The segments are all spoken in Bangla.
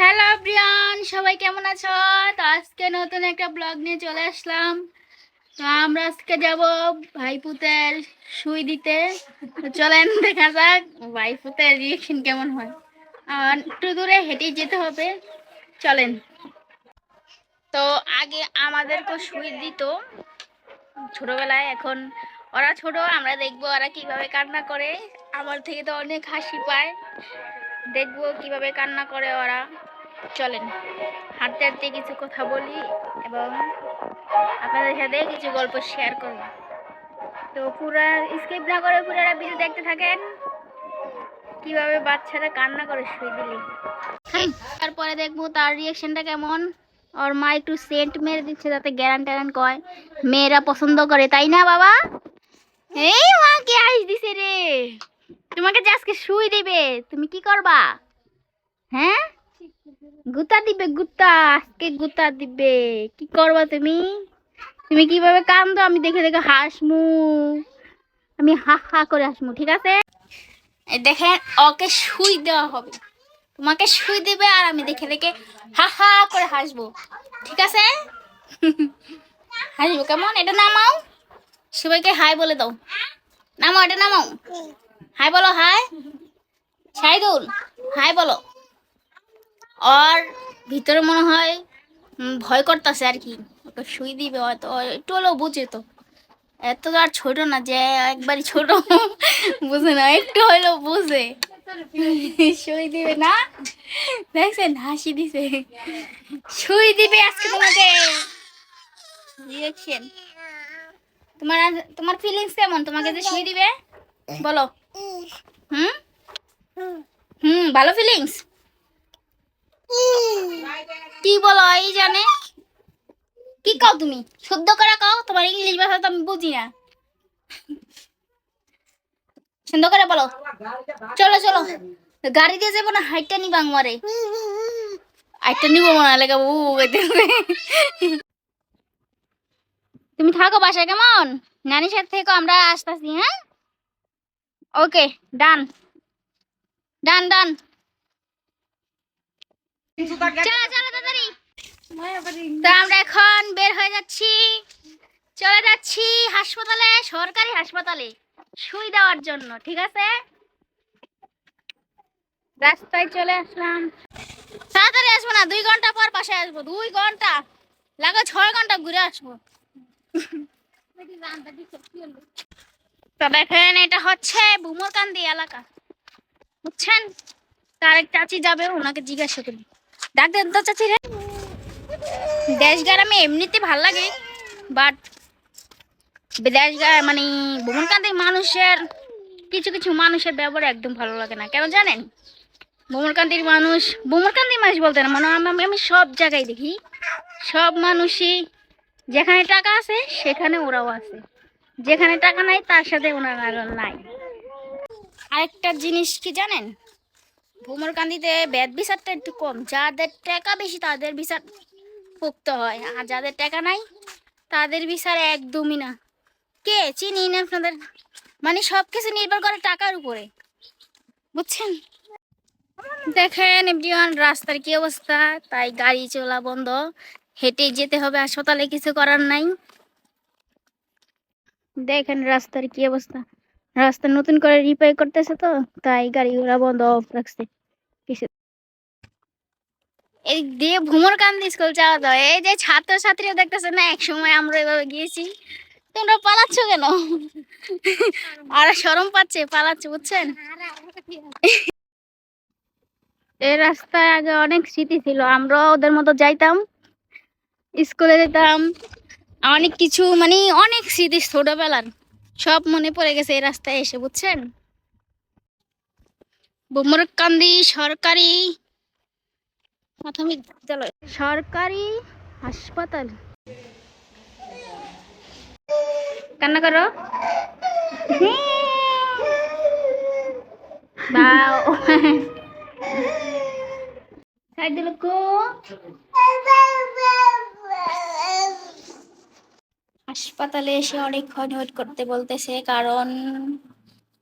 হ্যালো প্রিয়ান সবাই কেমন আছো? তো আজকে নতুন একটা ব্লগ নিয়ে চলে আসলাম। তো আমরা আজকে যাব ভাইপুতের সুই দিতে। চলেন, দেখা যাক ভাইপুতের রিয়েকশন কেমন হয়। আর একটু দূরে হেঁটে যেতে হবে। চলেন। তো আগে আমাদেরকে সুই দিত। ছোটবেলায় এখন ওরা ছোট, আমরা দেখব ওরা কীভাবে কান্না করে। আমার থেকে তো অনেক হাসি পায়। দেখব কীভাবে কান্না করে ওরা। চলেন, হাঁটতে হাঁটতে কিছু কথা বলি এবং আপনাদের সাথে কিছু গল্প শেয়ার করব। তো পুরা স্কিপ না করে পুরাটা ভিডিও দেখতে থাকেন। কীভাবে বাচ্চারা কান্না করে শুয়ে দিলে। তারপরে দেখব তার রিয়াকশনটা কেমন। ওর মা একটু সেন্ট মেরে দিচ্ছে যাতে গ্যারান ট্যারান কয়। মেয়েরা পছন্দ করে, তাই না বাবা? এই মা কে আইস দিছে রে? তোমাকে যে আজকে শুই দিবে, তুমি কি করবা? হ্যাঁ? গুতা দিবে, গুতা, আজকে গুতা দিবে। কি করবা তুমি? তুমি কীভাবে কান্দো? আমি দেখে দেখে হাসমু। আমি হা হা করে হাসমু, ঠিক আছে? দেখেন, ওকে শুই দেওয়া হবে। তোমাকে শুই দিবে আর আমি দেখে দেখে হা হা করে হাসবো। ঠিক আছে? হাসবো, কেমন? এটা নামাও। সবাইকে হাই বলে দাও। নামাও, এটা নামাও। হাই বলো, হাই। সাইদুল হাই বলো। আর ভিতরে মনে হয় ভয় করতেছে আর কি। ওকে শুই দিবে হয়তো একটু হলেও বুঝে তো। এত তো আর ছোট না যে একবারই ছোট, বুঝে না, একটু হলেও বুঝে। শুই দিবে না। দেখছেন, হাসি দিছে। শুই দিবে আজকে তোমাকে রিয়েকশন তোমার তোমার ফিলিংস কেমন? তোমাকে যে শুই দিবে? বলো। হুম? হুম। ভালো ফিলিংস কি বলো এই জানে? কি কও তুমি? শুদ্ধ করে কও? তোমার ইংলিশ ভাষা তো আমি বুঝি না। সুন্দর করে বলো। চলো চলো। গাড়ি দিয়ে যাব না হাইটটা নিবা আমারে। হাইটটা নিবো মনে হয় লেগে উ তুমি থাকো বাসায় কেমন? নানির সাথে থেকো আমরা আসতেছি হ্যাঁ? ওকে ডান ডান ডান চলো চলো, তাড়াতাড়ি। তো এখন বের হয়ে যাচ্ছি। চলে যাচ্ছি হাসপাতালে, সরকারি হাসপাতালে। সুই দেওয়ার জন্য, ঠিক আছে? রাস্তায় চলে আসলাম। তাড়াতাড়ি আসব না, দুই ঘণ্টা পর বাসায় আসব, দুই ঘণ্টা। লাগো ছয় ঘণ্টা ঘুরে আসব। তো দেখেন এটা হচ্ছে বুমরকান্দি এলাকা। বুঝছেন? তার এক চাচি যাবে, ওনাকে জিজ্ঞাসা করি। ডাক দেন তো চাচি রে। দেশ গ্রামে এমনিতে ভালো লাগে বাট বিদেশ গা- মানে ভ্রমণকান্তি মানুষের, কিছু কিছু মানুষের ব্যবহার একদম ভালো লাগে না। কেন জানেন? ভ্রমণকান্তির মানুষ ভ্রমণকান্তির মানুষ বলতে না মানে আমি আমি সব জায়গায় দেখি। সব মানুষই যেখানে টাকা আছে, সেখানে ওরাও আছে। যেখানে টাকা নাই, তার সাথে ওনারা নাই। আরেকটা জিনিস কি জানেন? ভ্রমণকান্দিতে ব্যাদ বিচারটা একটু কম। যাদের টাকা বেশি, তাদের বিচার পোক্ত হয়। আর যাদের টাকা নাই, তাদের বিচার একদমই না। কে চিনি না আপনাদের? মানে সব কিছু নির্ভর করে টাকার উপরে। বুঝছেন? দেখেন এভরিওয়ান, রাস্তার কি অবস্থা? তাই গাড়ি চলা বন্ধ। হেঁটে যেতে হবে হাসপাতালে কিছু করার নাই। দেখেন রাস্তার কি অবস্থা। রাস্তা নতুন করে রিপেয়ার করতেছে তো, তাই গাড়ি ঘোড়া বন্ধ অফ রাখছে। এই দিয়ে ভ্রমণকান্দি স্কুল যাওয়া যায় এই যে ছাত্রছাত্রীরা দেখতেছে না এক সময় আমরা এভাবে গিয়েছি। তোমরা পালাচ্ছ কেন? আর সরম পাচ্ছে, পালাচ্ছে, বুঝছেন? এই রাস্তায় আগে অনেক স্মৃতি ছিল আমরা ওদের মতো যাইতাম। স্কুলে যেতাম। অনেক কিছু মানে অনেক স্মৃতি ছোটবেলার সব মনে পড়ে গেছে এই রাস্তায় এসে, বুঝছেন? বুমরকান্দি সরকারি প্রাথমিক বিদ্যালয়। সরকারি হাসপাতাল। কান্না করো। বাও সাইড দিল কো হাসপাতালে এসে অনেকক্ষণ ওয়েট করতে বলতেছে, কারণ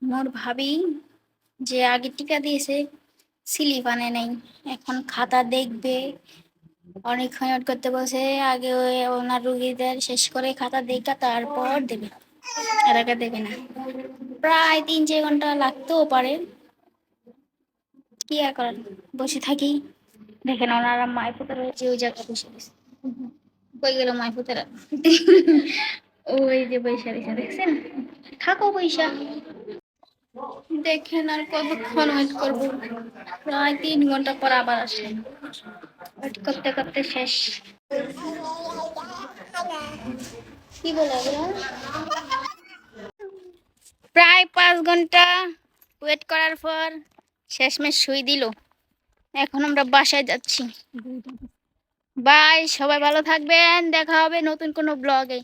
মোর ভাবি যে আগে টিকা দিয়েছে স্লিপ আনে নাই। এখন খাতা দেখবে অনেকক্ষণ ওয়েট করতে বলছে, আগে ওই ওনার রুগীদের শেষ করে খাতা দেখা, তারপর দেবে। এর আগে দেবে না। প্রায় তিন চার ঘণ্টা লাগতেও পারে। কি আর করার? বসে থাকি। দেখেন ওনারা মায়ের পুতারা যে ওই জায়গায় বসে গেছে। কই গেল পুতারা? ওই যে পয়সা দিছে দেখছেন? থাকো পয়সা দেখেন আর কতক্ষণ ওয়েট করব। প্রায় তিন ঘণ্টা পর আবার আসে ওয়েট করতে করতে শেষ। কি বলে প্রায় পাঁচ ঘণ্টা ওয়েট করার পর শেষমেশ শুই দিল। এখন আমরা বাসায় যাচ্ছি। বাই সবাই ভালো থাকবেন দেখা হবে নতুন কোনো ব্লগে